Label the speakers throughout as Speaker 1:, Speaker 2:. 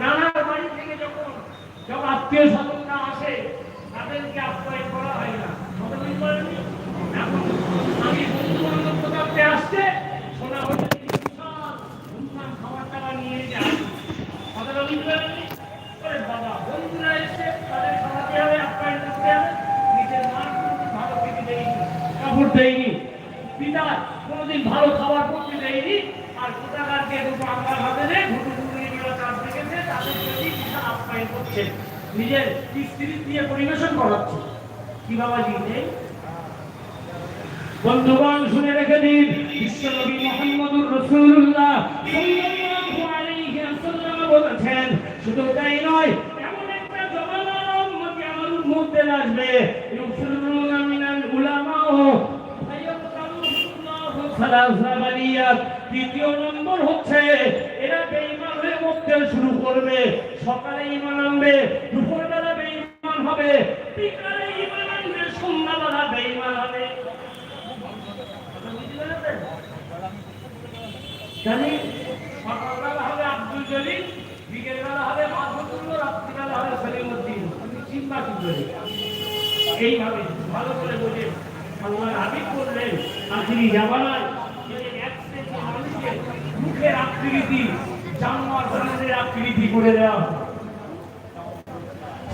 Speaker 1: নানার বাড়ি থেকে যখন যখন আত্মীয় স্বজনরা আসে, তাদেরকে আপ্যায়ন করা হয় না। আমি বন্ধু বান্ধব কোথাতে আসছে বিশাল ধুমধাম খাবার টাবার নিয়ে যায়। কথাটা বুঝতে বন্ধুরা এসে তাদের খাওয়াতে হবে, আপ্যায়ন করতে হবে। নিজের মা ভালো খেতে দেয়নি, কাপড় দেয়নি। পিতা কোনোদিন ভালো খাবার করতে দেয়নি। আর কোথাকারকে দুটো আঙ্গার হাতে দেয় ঘুটু ঘুটু নিয়ে কাজ দেখেছে তাদের প্রতি আপ্যায়ন করছে নিজের স্ত্রী দিয়ে পরিবেশন করাচ্ছে। কি বাবা জি নেই বন্ধুগণ, শুনে রেখে দিন, বিশ্বনবী মুহাম্মদুর রাসূলুল্লাহ সাল্লাল্লাহু আলাইহি ওয়াসাল্লাম বলেছেন, শুধু তাই নয়, এমন একটা জমানার উম্মতি আমার উম্মতের আসবে। ইউসুলুনা দ্বিতীয় নম্বর হচ্ছে, এরা বেঈমান হয়ে মরতে শুরু করবে, সকালে ঈমান আনবে, দুপুরবেলা বেঈমান হবে, বিকালে ঈমান আনবে, সন্ধ্যাবেলা বেঈমান হবে। জানি, সকালবেলা আব্দুল বিকেলবেলা রাত্রিবেলা আমি চিন্তা এইভাবে ভালো করে বোঝে আল্লাহ হাবিব করলেন আখিরি জামানায় আকৃতি জানোয়ার ধরনের আকৃতি করে দেওয়া।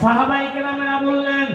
Speaker 1: সাহাবাই কেরামেরা বললেন